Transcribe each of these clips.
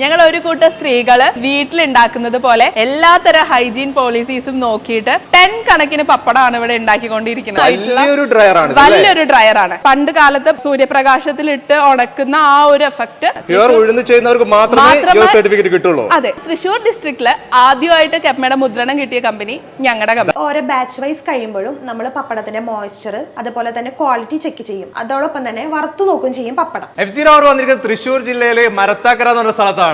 ഞങ്ങൾ ഒരു കൂട്ടം സ്ത്രീകൾ വീട്ടിലുണ്ടാക്കുന്നത് പോലെ എല്ലാത്തരം ഹൈജീൻ പോളിസീസും നോക്കിയിട്ട് ടെൻ കണക്കിന് പപ്പടമാണ് ഇവിടെ ഉണ്ടാക്കിക്കൊണ്ടിരിക്കുന്നത്. വലിയൊരു ഡ്രയർ ആണ് വലിയൊരു ഡ്രയറാണ് പണ്ട് കാലത്ത് സൂര്യപ്രകാശത്തിൽ ഇട്ട് ഉണക്കുന്ന ആ ഒരു എഫക്ട് പ്യുവർ ഉഴുന്ന് ചെയ്യുന്നവർക്ക് മാത്രമേ സർട്ടിഫിക്കറ്റ് കിട്ടുള്ളൂ. അതെ തൃശൂർ ഡിസ്ട്രിക്റ്റിൽ ആദ്യമായിട്ട് കെപ്മയുടെ മുദ്രണം കിട്ടിയ കമ്പനി ഞങ്ങളുടെ കമ്പനി ഓരോ ബാച്ച് വൈസ് കഴിയുമ്പോഴും നമ്മൾ പപ്പടത്തിന്റെ മോയ്സ്ചർ അതുപോലെ തന്നെ ക്വാളിറ്റി ചെക്ക് ചെയ്യും. അതോടൊപ്പം തന്നെ വറുത്തു നോക്കും ചെയ്യും പപ്പടം. എഫ് സി റോവർ വന്നിരിക്കുന്നത് തൃശ്ശൂർ ജില്ലയിലെ മരത്താക്കര എന്ന് പറഞ്ഞ സ്ഥലത്താണ്.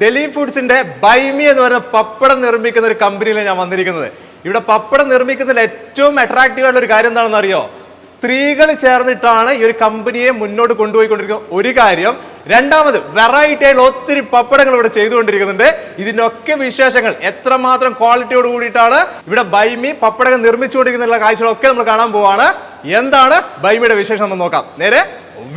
ഡൽഹി ഫുഡ്സിന്റെ ബൈമി എന്ന് പറയുന്ന പപ്പടം നിർമ്മിക്കുന്ന ഒരു കമ്പനിയിലാണ് ഞാൻ വന്നിരിക്കുന്നത്. ഇവിടെ പപ്പടം നിർമ്മിക്കുന്നതിൽ ഏറ്റവും അട്രാക്റ്റീവ് ആയിട്ടുള്ള ഒരു കാര്യം എന്താണെന്ന് അറിയോ? സ്ത്രീകൾ ചേർന്നിട്ടാണ് ഈ ഒരു കമ്പനിയെ മുന്നോട്ട് കൊണ്ടുപോയിക്കൊണ്ടിരിക്കുന്ന ഒരു കാര്യം. രണ്ടാമത് വെറൈറ്റി ആയിട്ടുള്ള ഒത്തിരി പപ്പടങ്ങൾ ഇവിടെ ചെയ്തുകൊണ്ടിരിക്കുന്നുണ്ട്. ഇതിനൊക്കെ വിശേഷങ്ങൾ. എത്രമാത്രം ക്വാളിറ്റിയോട് കൂടിയിട്ടാണ് ഇവിടെ ബൈമി പപ്പടങ്ങൾ നിർമ്മിച്ചുകൊണ്ടിരിക്കുന്ന കാഴ്ചകളൊക്കെ നമ്മൾ കാണാൻ പോവാണ്. എന്താണ് ബൈമിയുടെ വിശേഷം നമ്മൾ നോക്കാം. നേരെ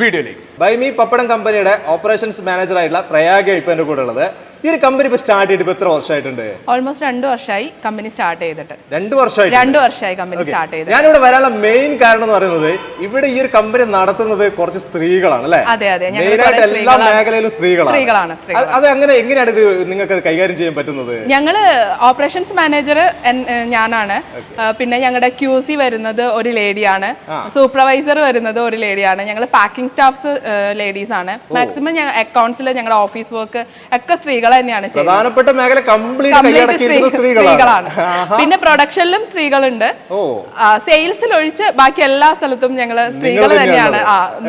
വീഡിയോയിലേക്ക്. ബൈമി പപ്പടം കമ്പനിയുടെ ഓപ്പറേഷൻസ് മാനേജറായിട്ടുള്ള പ്രയാഗ ഇപ്പൊ എന്റെ കൂടെ ഉള്ളത് ഈ ഒരു കമ്പനി ഇപ്പൊ സ്റ്റാർട്ട് ചെയ്തിട്ട് എത്ര വർഷമായിട്ടുണ്ട്? ഓൾമോസ്റ്റ് രണ്ടു വർഷമായി കമ്പനി സ്റ്റാർട്ട് ചെയ്തിട്ട്. രണ്ടു വർഷമായിട്ട് രണ്ടു വർഷമായി കമ്പനി സ്റ്റാർട്ട് ചെയ്ത് ഞാനിവിടെ വരാനുള്ള മെയിൻ കാരണം എന്ന് പറയുന്നത് ഇവിടെ ഈ ഒരു കമ്പനി നടത്തുന്നത് കുറച്ച് സ്ത്രീകളാണ് അല്ലേ? അതെ, അതെ. ആയിട്ട് എല്ലാ. മേഖലയിലും സ്ത്രീകളാണ്. സ്ത്രീകളാണ്. അത് അങ്ങനെ എങ്ങനെയാണ് ഇത് നിങ്ങൾക്ക് കൈകാര്യം ചെയ്യാൻ പറ്റുന്നത്? ഞങ്ങൾ ഓപ്പറേഷൻസ് മാനേജർ ഞാനാണ്. പിന്നെ ഞങ്ങളുടെ ക്യു സി വരുന്നത് ഒരു ലേഡിയാണ്. സൂപ്പർവൈസർ വരുന്നത് ഒരു ലേഡിയാണ്. ഞങ്ങൾ പാക്കിംഗ് സ്റ്റാഫ്സ് ലേഡീസ് ആണ്. മാക്സിമം അക്കൗണ്ട്സിൽ ഞങ്ങളുടെ ഓഫീസ് വർക്ക് ഒക്കെ സ്ത്രീകൾ തന്നെയാണ് പ്രധാനപ്പെട്ട മേഖല കംപ്ലീറ്റ് സ്ത്രീകളാണ്. പിന്നെ പ്രൊഡക്ഷനിലും സ്ത്രീകളുണ്ട്. ഓ. സെയിൽസിൽ ഒഴിച്ച് ബാക്കി എല്ലാ സ്ഥലത്തും ഞങ്ങൾ സ്ത്രീകൾ തന്നെയാണ്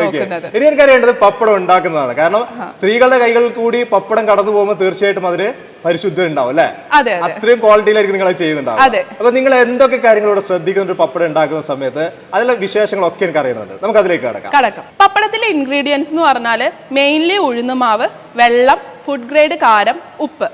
നോക്കുന്നത്. ഇനി എനിക്ക് അറിയേണ്ടത് പപ്പടം ഉണ്ടാക്കുന്നതാണ്. കാരണം സ്ത്രീകളുടെ കൈകളിൽ കൂടി പപ്പടം കടന്നു പോകുമ്പോൾ തീർച്ചയായിട്ടും അതിന് പരിശുദ്ധ ഉണ്ടാവും അല്ലെ? അതെ അതെ. അത്രയും ക്വാളിറ്റിയിലായിരിക്കും നിങ്ങൾ ചെയ്യുന്നുണ്ടാവും അതെ. അപ്പൊ നിങ്ങൾ എന്തൊക്കെ കാര്യങ്ങളോട് ശ്രദ്ധിക്കുന്ന ഒരു പപ്പടം ഉണ്ടാക്കുന്ന സമയത്ത്? അതിലെ വിശേഷങ്ങളൊക്കെ എനിക്ക് അറിയുന്നുണ്ട് നമുക്ക് അതിലേക്ക് കടക്കാം. കടക്കാം. പപ്പടത്തിലെ ഇൻഗ്രീഡിയൻസ് എന്ന് പറഞ്ഞാൽ മെയിൻലി ഉഴുന്നുമാവ് വെള്ളം ഫുഡ് ഗ്രേഡ് കാരം ഉപ്പ്.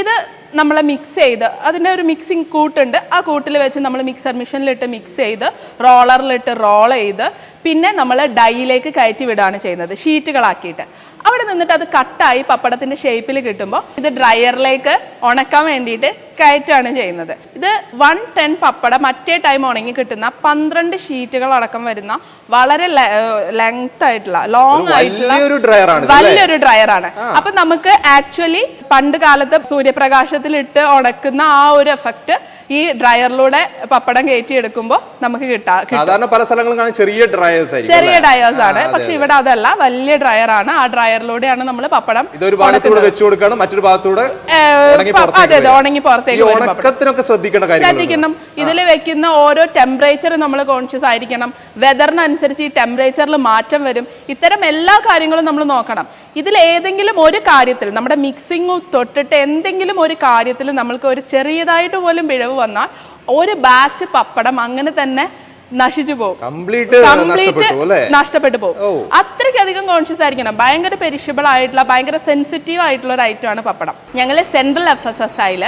ഇത് നമ്മൾ മിക്സ് ചെയ്ത് അതിന്റെ ഒരു മിക്സിങ് കൂട്ടുണ്ട്. ആ കൂട്ടിൽ വെച്ച് നമ്മൾ മിക്സർ മെഷീനിലിട്ട് മിക്സ് ചെയ്ത് റോളറിലിട്ട് റോൾ ചെയ്ത് പിന്നെ നമ്മൾ ഡൈയിലേക്ക് കയറ്റി വിടുകയാണ് ചെയ്യുന്നത്. ഷീറ്റുകളാക്കിയിട്ട് അവിടെ നിന്നിട്ട് അത് കട്ടായി പപ്പടത്തിന്റെ ഷേപ്പിൽ കിട്ടുമ്പോൾ ഇത് ഡ്രയറിലേക്ക് ഉണക്കാൻ വേണ്ടിയിട്ട് കയറ്റാണ് ചെയ്യുന്നത്. ഇത് വൺ ടെൻ പപ്പടം മറ്റേ ടൈം ഉണങ്ങി കിട്ടുന്ന പന്ത്രണ്ട് ഷീറ്റുകൾ അടക്കം വരുന്ന വളരെ ലെങ്ത് ആയിട്ടുള്ള ലോങ് ആയിട്ടുള്ള വലിയൊരു ഡ്രയർ ആണ് വലിയൊരു ഡ്രയറാണ് അപ്പൊ നമുക്ക് ആക്ച്വലി പണ്ട് കാലത്ത് സൂര്യപ്രകാശത്തിലിട്ട് ഉണക്കുന്ന ആ ഒരു എഫക്റ്റ് ഈ ഡ്രയറിലൂടെ പപ്പടം കയറ്റി എടുക്കുമ്പോൾ നമുക്ക് കിട്ടാ സാധാരണ പല സ്ഥലങ്ങളും ചെറിയ ഡ്രയേഴ്സ് ചെറിയ ഡ്രയേഴ്സ് ആണ്. പക്ഷെ ഇവിടെ അതല്ല വലിയ ഡ്രയർ ആണ്. ആ ഡ്രയറിലൂടെയാണ് നമ്മൾ പപ്പടം ഇതൊരു ഭാഗത്തൂടെ വെച്ചു കൊടുക്കണം മറ്റൊരു ഭാഗത്തൂടെ അതെ അതെ ഉണങ്ങി പുറത്തേക്ക് ഉണക്കത്തിനൊക്കെ ശ്രദ്ധിക്കേണ്ട ശ്രദ്ധിക്കണം. ഇതിൽ വെക്കുന്ന ഓരോ ടെമ്പറേച്ചർ നമ്മൾ കോൺഷ്യസ് ആയിരിക്കണം. വെതറിനനുസരിച്ച് ഈ ടെമ്പറേച്ചറിൽ മാറ്റം വരും. ഇത്തരം എല്ലാ കാര്യങ്ങളും നമ്മൾ നോക്കണം. ഇതിൽ ഏതെങ്കിലും ഒരു കാര്യത്തിൽ നമ്മുടെ മിക്സിങ് തൊട്ടിട്ട് എന്തെങ്കിലും ഒരു കാര്യത്തിൽ നമ്മൾക്ക് ഒരു ചെറിയതായിട്ട് പോലും പിഴവ് വന്നാൽ ഒരു ബാച്ച് പപ്പടം അങ്ങനെ തന്നെ നശിച്ചു പോകും. കംപ്ലീറ്റ് നഷ്ടപ്പെട്ടു പോകും. അത്രയ്ക്കധികം കോൺഷ്യസ് ആയിരിക്കണം. ഭയങ്കര പെരിഷബിൾ ആയിട്ടുള്ള ഭയങ്കര സെൻസിറ്റീവ് ആയിട്ടുള്ള ഒരു ഐറ്റം ആണ് പപ്പടം. ഞങ്ങൾ സെൻട്രൽ എഫ് എസ് എസ് ഐയിൽ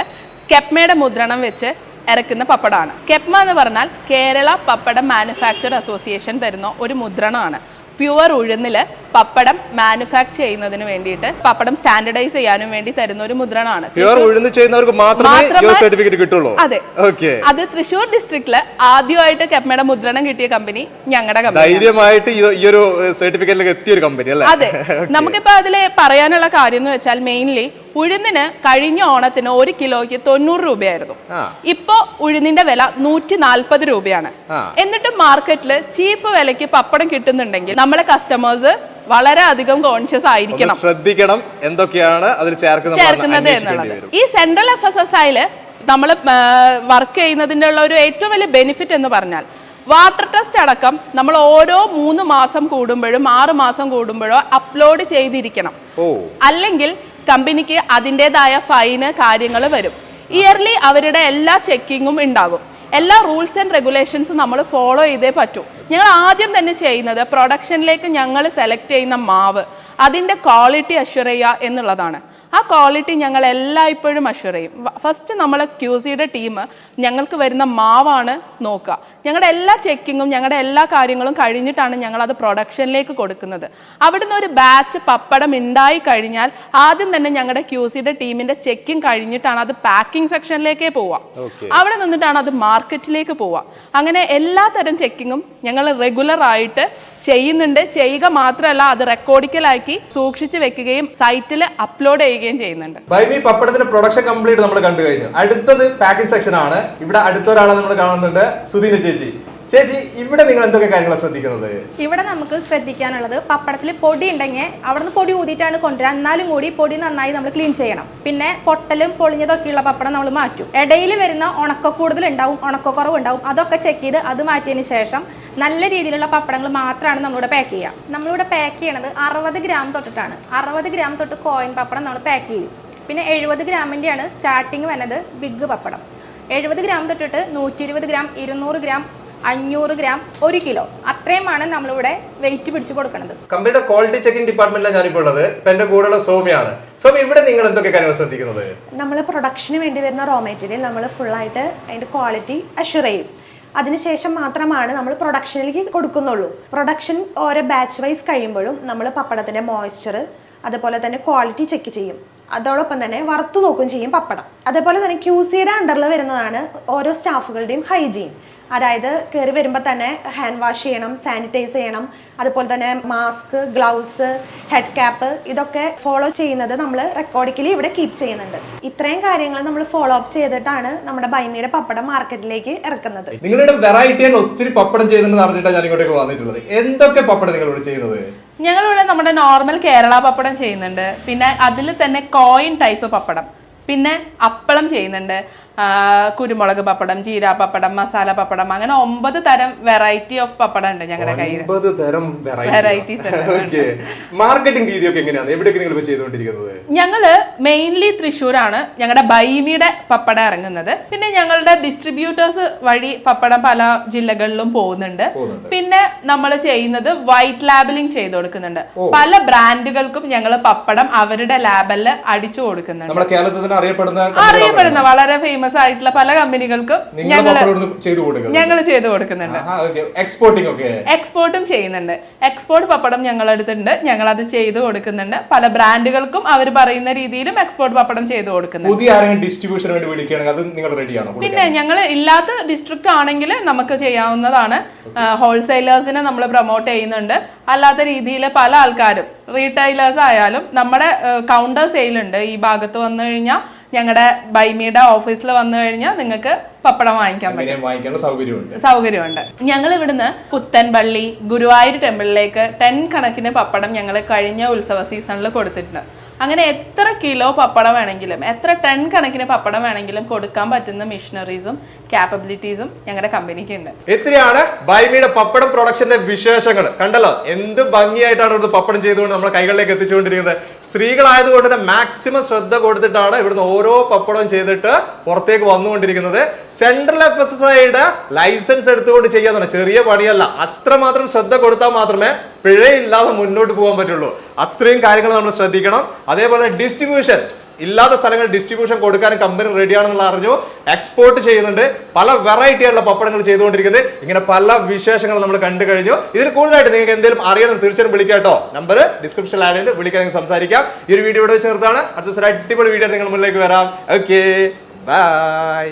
കെപ്മയുടെ മുദ്രണം വെച്ച് ഇറക്കുന്ന പപ്പടമാണ്. കെപ്മ എന്ന് പറഞ്ഞാൽ കേരള പപ്പടം മാനുഫാക്ചർ അസോസിയേഷൻ തരുന്ന ഒരു മുദ്രണമാണ്. പ്യുവർ ഉഴുന്നിൽ പപ്പടം മാനുഫാക്ചർ ചെയ്യുന്നതിന് വേണ്ടിയിട്ട് പപ്പടം സ്റ്റാൻഡർഡൈസ് ചെയ്യാനും വേണ്ടി തരുന്ന ഒരു മുദ്രണമാണ്. പ്യുവർ ഉഴുന്ന് ചെയ്യുന്നവർക്ക് മാത്രമേ സർട്ടിഫിക്കറ്റ് കിട്ടുള്ളൂ. അതെ. ഓക്കെ അത് തൃശൂർ ഡിസ്ട്രിക്റ്റിൽ ആദ്യമായിട്ട് കെപ്മയുടെ മുദ്രണം കിട്ടിയ കമ്പനി ഞങ്ങളുടെ കമ്പനി ധൈര്യമായിട്ട് ഈ- ഒരു സർട്ടിഫിക്കറ്റിലേക്ക് എത്തിയ ഒരു കമ്പനി അല്ലേ? അതെ. നമുക്കിപ്പോ അതിൽ പറയാനുള്ള കാര്യം എന്ന് വെച്ചാൽ മെയിൻലി ഉഴുന്നിന് കഴിഞ്ഞ ഓണത്തിന് ഒരു കിലോയ്ക്ക് തൊണ്ണൂറ് രൂപയായിരുന്നു. ഇപ്പോ ഉഴുന്നിന്റെ വില നൂറ്റി നാൽപ്പത് രൂപയാണ് എന്നിട്ട് മാർക്കറ്റിൽ ചീപ്പ് വിലയ്ക്ക് പപ്പടം കിട്ടുന്നുണ്ടെങ്കിൽ നമ്മളെ കസ്റ്റമേഴ്സ് വളരെ അധികം കോൺഷ്യസ് ആയിരിക്കണം. ശ്രദ്ധിക്കണം എന്തൊക്കെയാണ് അതിൽ ചേർക്കുന്നത് എന്നുള്ളത്. ഈ സെൻട്രൽ എഫ് എസ് എസ് ഐയിൽ നമ്മൾ വർക്ക് ചെയ്യുന്നതിന്റെ ഉള്ള ഒരു ഏറ്റവും വലിയ ബെനിഫിറ്റ് എന്ന് പറഞ്ഞാൽ വാട്ടർ ടെസ്റ്റ് അടക്കം നമ്മൾ ഓരോ മൂന്ന് മാസം കൂടുമ്പോഴും ആറ് മാസം കൂടുമ്പോഴോ അപ്ലോഡ് ചെയ്തിരിക്കണം. അല്ലെങ്കിൽ കമ്പനിക്ക് അതിന്റെതായ ഫൈന് കാര്യങ്ങൾ വരും. ഇയർലി അവരുടെ എല്ലാ ചെക്കിങ്ങും ഉണ്ടാകും. എല്ലാ റൂൾസ് ആൻഡ് റെഗുലേഷൻസും നമ്മൾ ഫോളോ ചെയ്തേ പറ്റൂ. ഞങ്ങൾ ആദ്യം തന്നെ ചെയ്യുന്നത് പ്രൊഡക്ഷനിലേക്ക് ഞങ്ങൾ സെലക്ട് ചെയ്യുന്ന മാവ് അതിന്റെ ക്വാളിറ്റി അഷ്വർ ചെയ്യുക എന്നുള്ളതാണ്. ആ ക്വാളിറ്റി ഞങ്ങൾ എല്ലായ്പ്പോഴും അഷ്യൂർ ചെയ്യും ഫസ്റ്റ് നമ്മളെ നമ്മൾ ക്യൂസിയുടെ ടീം ഞങ്ങൾക്ക് വരുന്ന മാവാണ് നോക്കുക. ഞങ്ങളുടെ എല്ലാ ചെക്കിങ്ങും ഞങ്ങളുടെ എല്ലാ കാര്യങ്ങളും കഴിഞ്ഞിട്ടാണ് ഞങ്ങൾ അത് പ്രൊഡക്ഷനിലേക്ക് കൊടുക്കുന്നത്. അവിടുന്ന് ഒരു ബാച്ച് പപ്പടം ഉണ്ടായി കഴിഞ്ഞാൽ ആദ്യം തന്നെ ഞങ്ങളുടെ ക്യൂസിയുടെ ടീമിന്റെ ചെക്കിംഗ് കഴിഞ്ഞിട്ടാണ് അത് പാക്കിംഗ് സെക്ഷനിലേക്കേ പോവുക. അവിടെ നിന്നിട്ടാണ് അത് മാർക്കറ്റിലേക്ക് പോവുക. അങ്ങനെ എല്ലാ തരം ചെക്കിങ്ങും ഞങ്ങൾ റെഗുലർ ആയിട്ട് ചെയ്യുന്നുണ്ട്. ചെയ്യുക മാത്രമല്ല അത് റെക്കോർഡിക്കലാക്കി സൂക്ഷിച്ച് വെക്കുകയും സൈറ്റിൽ അപ്ലോഡ് ചെയ്യുകയും ചെയ്യുന്നുണ്ട്. ബൈമി പപ്പടത്തിന്റെ പ്രൊഡക്ഷൻ കംപ്ലീറ്റ് നമ്മൾ കണ്ടു കഴിഞ്ഞു. അടുത്തത് പാക്കിംഗ് സെക്ഷൻ ആണ്. ഇവിടെ അടുത്ത ഒരാളെ നമ്മൾ കാണുന്നുണ്ട് സുധീന ചേച്ചി. ചേച്ചി ഇവിടെ നിങ്ങൾ എന്തൊക്കെ കാര്യങ്ങളാണ് ശ്രദ്ധിക്കുന്നത്? ഇവിടെ നമുക്ക് ശ്രദ്ധിക്കാനുള്ളത് പപ്പടത്തിൽ പൊടി ഉണ്ടെങ്കിൽ അവിടെ നിന്ന് പൊടി ഊതിയിട്ടാണ് കൊണ്ടുവരിക. എന്നാലും കൂടി പൊടി നന്നായി നമ്മൾ ക്ലീൻ ചെയ്യണം. പിന്നെ പൊട്ടലും പൊളിഞ്ഞതൊക്കെയുള്ള പപ്പടം നമ്മൾ മാറ്റും. ഇടയിൽ വരുന്ന ഉണക്ക കൂടുതൽ ഉണ്ടാവും ഉണക്കക്കുറവ് ഉണ്ടാവും അതൊക്കെ ചെക്ക് ചെയ്ത് അത് മാറ്റിയതിന് ശേഷം നല്ല രീതിയിലുള്ള പപ്പടങ്ങൾ മാത്രമാണ് നമ്മളിവിടെ പാക്ക് ചെയ്യുക. നമ്മളിവിടെ പാക്ക് ചെയ്യണത് അറുപത് ഗ്രാം തൊട്ടിട്ടാണ്. അറുപത് ഗ്രാം തൊട്ട് കോയിൻ പപ്പടം നമ്മൾ പാക്ക് ചെയ്യും പിന്നെ എഴുപത് ഗ്രാമിന്റെയാണ് സ്റ്റാർട്ടിങ് വന്നത് ബിഗ് പപ്പടം. എഴുപത് ഗ്രാം തൊട്ടിട്ട് നൂറ്റി ഇരുപത് ഗ്രാം ഇരുന്നൂറ് ഗ്രാം അഞ്ഞൂറ് ഗ്രാം ഒരു കിലോ. അത്രയുമാണ് നമ്മളിവിടെ വെയിറ്റ് പിടിച്ചു കൊടുക്കുന്നത് കമ്പനിയുടെ ക്വാളിറ്റി ചെക്കിംഗ് ഡിപ്പാർട്ട്മെന്റിലാണ് ഞാനിപ്പോൾ ഉള്ളത്. ഇപ്പൊ എന്റെ കൂടെയുള്ള സോമിയാണ്. സോമി ഇവിടെ നിങ്ങൾ എന്തൊക്കെ കാര്യങ്ങൾ ശ്രദ്ധിക്കുന്നത്? നമ്മൾ പ്രൊഡക്ഷന് വേണ്ടി വരുന്ന റോ മെറ്റീരിയൽ നമ്മൾ ഫുള്ളായിട്ട് അതിന്റെ ക്വാളിറ്റി അഷ്യൂർ ചെയ്യും. അതിനുശേഷം മാത്രമാണ് നമ്മൾ പ്രൊഡക്ഷനിലേക്ക് കൊടുക്കുന്നുള്ളൂ. പ്രൊഡക്ഷൻ ഓരോ ബാച്ച് വൈസ് കഴിയുമ്പോഴും നമ്മൾ പപ്പടത്തിന്റെ മോയ്സ്ചർ അതുപോലെ തന്നെ ക്വാളിറ്റി ചെക്ക് ചെയ്യും. അതോടൊപ്പം തന്നെ വറുത്തു നോക്കുകയും ചെയ്യും പപ്പടം. അതേപോലെ തന്നെ ക്യൂ സിയുടെ അണ്ടറിൽ വരുന്നതാണ് ഓരോ സ്റ്റാഫുകളുടെയും ഹൈജീൻ അതായത് കയറി വരുമ്പോൾ തന്നെ ഹാൻഡ് വാഷ് ചെയ്യണം സാനിറ്റൈസ് ചെയ്യണം. അതുപോലെ തന്നെ മാസ്ക് ഗ്ലൗസ് ഹെഡ് ക്യാപ്പ് ഇതൊക്കെ ഫോളോ ചെയ്യുന്നത് നമ്മൾ റെക്കോർഡിക്കലി ഇവിടെ കീപ്പ് ചെയ്യുന്നുണ്ട്. ഇത്രയും കാര്യങ്ങൾ നമ്മൾ ഫോളോ അപ്പ് ചെയ്തിട്ടാണ് നമ്മുടെ ബൈമിയുടെ പപ്പടം മാർക്കറ്റിലേക്ക് ഇറക്കുന്നത്. നിങ്ങളുടെ വെറൈറ്റി ഒത്തിരി പപ്പടം ചെയ്യുന്നുണ്ടെന്ന് അറിഞ്ഞിട്ടാണ് ഞാൻ ഇങ്ങോട്ടേക്ക് വന്നിട്ടുള്ളത്. എന്തൊക്കെ പപ്പടം നിങ്ങൾ ഇവിടെ ചെയ്യുന്നത്? ഞങ്ങളിവിടെ നമ്മുടെ നോർമൽ കേരള പപ്പടം ചെയ്യുന്നുണ്ട്. പിന്നെ അതിൽ തന്നെ കോയിൻ ടൈപ്പ് പപ്പടം. പിന്നെ അപ്പളം ചെയ്യുന്നുണ്ട്. കുരുമുളക് പപ്പടം ജീര പപ്പടം മസാല പപ്പടം അങ്ങനെ ഒമ്പത് തരം വെറൈറ്റി ഓഫ് പപ്പടം ഉണ്ട് ഞങ്ങളുടെ കയ്യിൽ ഒമ്പത് തരം വെറൈറ്റീസ് മാർക്കറ്റിംഗ് രീതിയൊക്കെ എങ്ങനെയാണ്? എവിടെയൊക്കെ നിങ്ങൾ ചെയ്തുകൊണ്ടിരിക്കുന്നത്? ഞങ്ങൾ മെയിൻലി തൃശ്ശൂരാണ്. ഞങ്ങളുടെ ബൈമിയുടെ പപ്പടം ഇറങ്ങുന്നത്. പിന്നെ ഞങ്ങളുടെ ഡിസ്ട്രിബ്യൂട്ടേഴ്സ് വഴി പപ്പടം പല ജില്ലകളിലും പോകുന്നുണ്ട്. പിന്നെ നമ്മൾ ചെയ്യുന്നത് വൈറ്റ് ലാബലിംഗ് ചെയ്ത് കൊടുക്കുന്നുണ്ട്. പല ബ്രാൻഡുകൾക്കും ഞങ്ങൾ പപ്പടം അവരുടെ ലാബലിൽ അടിച്ചു കൊടുക്കുന്നുണ്ട്. അറിയപ്പെടുന്ന വളരെ ഫേമസ് ആയിട്ടുള്ള പല കമ്പനികൾക്കും ഞങ്ങൾ ചെയ്തു ഞങ്ങൾ കൊടുക്കുന്നുണ്ട്. എക്സ്പോർട്ടിംഗ് ഒക്കെ. എക്സ്പോർട്ടും ചെയ്യുന്നുണ്ട്. എക്സ്പോർട്ട് പപ്പടം ഞങ്ങളടുത്തുണ്ട്. ഞങ്ങൾ അത് ചെയ്തു കൊടുക്കുന്നുണ്ട്. പല ബ്രാൻഡുകൾക്കും അവർ പറയുന്ന രീതിയിലും എക്സ്പോർട്ട് പപ്പടം ചെയ്തു കൊടുക്കുന്നുണ്ട്. പുതിയ ആരെങ്കിലും ഡിസ്ട്രിബ്യൂഷൻ വേണ്ടി വിളിക്കുകയാണെങ്കിൽ അത് നിങ്ങൾ റെഡിയാണോ പിന്നെ ഞങ്ങൾ ഇല്ലാത്ത ഡിസ്ട്രിക്റ്റ് ആണെങ്കിൽ നമുക്ക് ചെയ്യാവുന്നതാണ്. ഹോൾസെയിലേഴ്സിനെ നമ്മൾ പ്രൊമോട്ട് ചെയ്യുന്നുണ്ട്. അല്ലാത്ത രീതിയിൽ പല ആൾക്കാരും റീറ്റെയിലേഴ്സ് ആയാലും നമ്മുടെ കൗണ്ടർ സെയിലുണ്ട് ഈ ഭാഗത്ത് വന്നു കഴിഞ്ഞാൽ ഞങ്ങളുടെ ബൈമിയുടെ ഓഫീസിൽ വന്നു കഴിഞ്ഞാൽ നിങ്ങൾക്ക് പപ്പടം വാങ്ങിക്കാൻ പറ്റും. സൗകര്യമുണ്ട്? ഞങ്ങൾ ഇവിടുന്ന് പുത്തൻപള്ളി ഗുരുവായൂർ ടെമ്പിളിലേക്ക് ടെൻ കണക്കിന് പപ്പടം ഞങ്ങൾ കഴിഞ്ഞ ഉത്സവ സീസണിൽ കൊടുത്തിട്ടുണ്ട്. അങ്ങനെ എത്ര കിലോ പപ്പടം വേണമെങ്കിലും എത്ര ടൺ കണക്കിന് പപ്പടം വേണമെങ്കിലും കൊടുക്കാൻ പറ്റുന്ന മിഷനറീസും ക്യാപ്പബിലിറ്റീസും ഞങ്ങളുടെ കമ്പനിക്ക് ഉണ്ട്. എത്രയാണ് ബൈമിയുടെ പപ്പടം പ്രൊഡക്ഷന്റെ വിശേഷങ്ങൾ? കണ്ടല്ലോ എന്ത് ഭംഗിയായിട്ടാണ് ഇവിടുന്ന് പപ്പടം ചെയ്തുകൊണ്ട് നമ്മുടെ കൈകളിലേക്ക് എത്തിച്ചുകൊണ്ടിരിക്കുന്നത്. സ്ത്രീകളായതുകൊണ്ട് തന്നെ മാക്സിമം ശ്രദ്ധ കൊടുത്തിട്ടാണ് ഇവിടുന്ന് ഓരോ പപ്പടവും ചെയ്തിട്ട് പുറത്തേക്ക് വന്നുകൊണ്ടിരിക്കുന്നത്. സെൻട്രൽ എഫ് എസ് എസ് ഐയുടെ ലൈസൻസ് എടുത്തുകൊണ്ട് ചെയ്യാന്നാണ് ചെറിയ പണിയല്ല അത്രമാത്രം ശ്രദ്ധ കൊടുത്താൽ മാത്രമേ പിഴയില്ലാതെ മുന്നോട്ട് പോകാൻ പറ്റുള്ളൂ. അത്രയും കാര്യങ്ങൾ നമ്മൾ ശ്രദ്ധിക്കണം. അതേപോലെ ഡിസ്ട്രിബ്യൂഷൻ ഇല്ലാത്ത സ്ഥലങ്ങളിൽ ഡിസ്ട്രിബ്യൂഷൻ കൊടുക്കാനും കമ്പനി റെഡിയാണെന്നുള്ള അറിഞ്ഞു. എക്സ്പോർട്ട് ചെയ്യുന്നുണ്ട്. പല വെറൈറ്റി ആയിട്ടുള്ള പപ്പടങ്ങൾ ചെയ്തുകൊണ്ടിരിക്കുന്നത്. ഇങ്ങനെ പല വിശേഷങ്ങൾ നമ്മൾ കണ്ടു കഴിഞ്ഞു. ഇതിൽ കൂടുതലായിട്ട് നിങ്ങൾക്ക് എന്തെങ്കിലും അറിയണം തീർച്ചയായും വിളിക്കാം കേട്ടോ. നമ്പർ ഡിസ്ക്രിപ്ഷൻ ആഡ് വിളിക്കാൻ സംസാരിക്കാം. ഈ ഒരു വീഡിയോ ഇവിടെ വെച്ച് അടുത്ത ദിവസം അടിപൊളി വീഡിയോ നിങ്ങൾ മുന്നിലേക്ക് വരാം. Okay bye